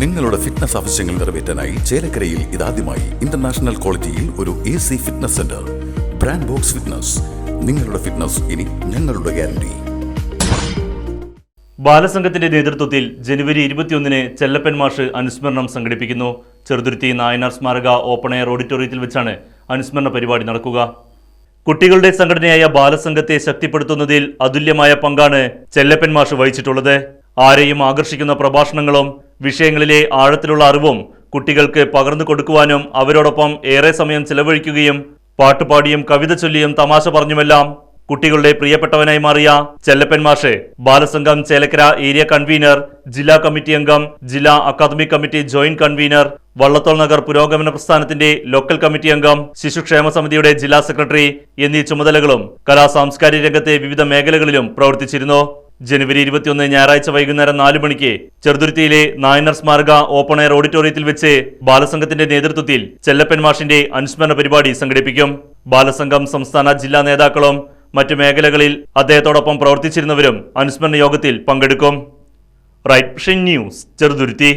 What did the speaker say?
നിങ്ങളുടെ ഫിറ്റ്നസ് ആവശ്യങ്ങൾ നിറവേറ്റാനായി ചേലക്കരയിൽ ഇതാദ്യമായി ഇന്റർനാഷണൽ ക്വാളിറ്റിയിൽ ഒരു A C fitness centre brand box fitness നിങ്ങളുടെ ഫിറ്റ്നസ് ഇനി ഞങ്ങളുടെ ഗ്യാരണ്ടി ബാലസംഘത്തിന്റെ നേതൃത്വത്തിൽ ജനുവരി ഇരുപത്തിയൊന്നിന് ചെല്ലപ്പൻ മാഷ് അനുസ്മരണം സംഘടിപ്പിക്കുന്നു. ചെറുതുരുത്തി നായനാർ സ്മാരക ഓപ്പൺ എയർ ഓഡിറ്റോറിയത്തിൽ വെച്ചാണ് അനുസ്മരണ പരിപാടി നടക്കുക. കുട്ടികളുടെ സംഘടനയായ ബാലസംഘത്തെ ശക്തിപ്പെടുത്തുന്നതിൽ അതുല്യമായ പങ്കാണ് ചെല്ലപ്പൻ മാഷ് വഹിച്ചിട്ടുള്ളത്. ആരെയും ആകർഷിക്കുന്ന പ്രഭാഷണങ്ങളും വിഷയങ്ങളിലെ ആഴത്തിലുള്ള അറിവും കുട്ടികൾക്ക് പകർന്നു കൊടുക്കുവാനും അവരോടൊപ്പം ഏറെ സമയം ചിലവഴിക്കുകയും പാട്ടുപാടിയും കവിത ചൊല്ലിയും തമാശ പറഞ്ഞുമെല്ലാം കുട്ടികളുടെ പ്രിയപ്പെട്ടവനായി മാറിയ ചെല്ലപ്പൻ മാഷെ. ബാലസംഘം ചേലക്കര ഏരിയ കൺവീനർ ജില്ലാ കമ്മിറ്റി അംഗം ജില്ലാ academic committee joint convener Vallathol Nagar പുരോഗമന പ്രസ്ഥാനത്തിന്റെ ലോക്കൽ കമ്മിറ്റി അംഗം ശിശുക്ഷേമ സമിതിയുടെ ജില്ലാ സെക്രട്ടറി എന്നീ ചുമതലകളും കലാ സാംസ്കാരിക രംഗത്തെ വിവിധ മേഖലകളിലും പ്രവർത്തിച്ചിരുന്നു. ജനുവരി ഇരുപത്തിയൊന്ന് ഞായറാഴ്ച വൈകുന്നേരം നാല് മണിക്ക് ചെറുതുരുത്തിയിലെ നായനർ സ്മാരക ഓപ്പൺ എയർ ഓഡിറ്റോറിയത്തിൽ വെച്ച് ബാലസംഘത്തിന്റെ നേതൃത്വത്തിൽ ചെല്ലപ്പൻ മാഷിന്റെ അനുസ്മരണ പരിപാടി സംഘടിപ്പിക്കും. ബാലസംഘം സംസ്ഥാന ജില്ലാ നേതാക്കളും മറ്റു മേഖലകളിൽ അദ്ദേഹത്തോടൊപ്പം പ്രവർത്തിച്ചിരുന്നവരും അനുസ്മരണ യോഗത്തിൽ പങ്കെടുക്കും. Right news Cheruthuruthy.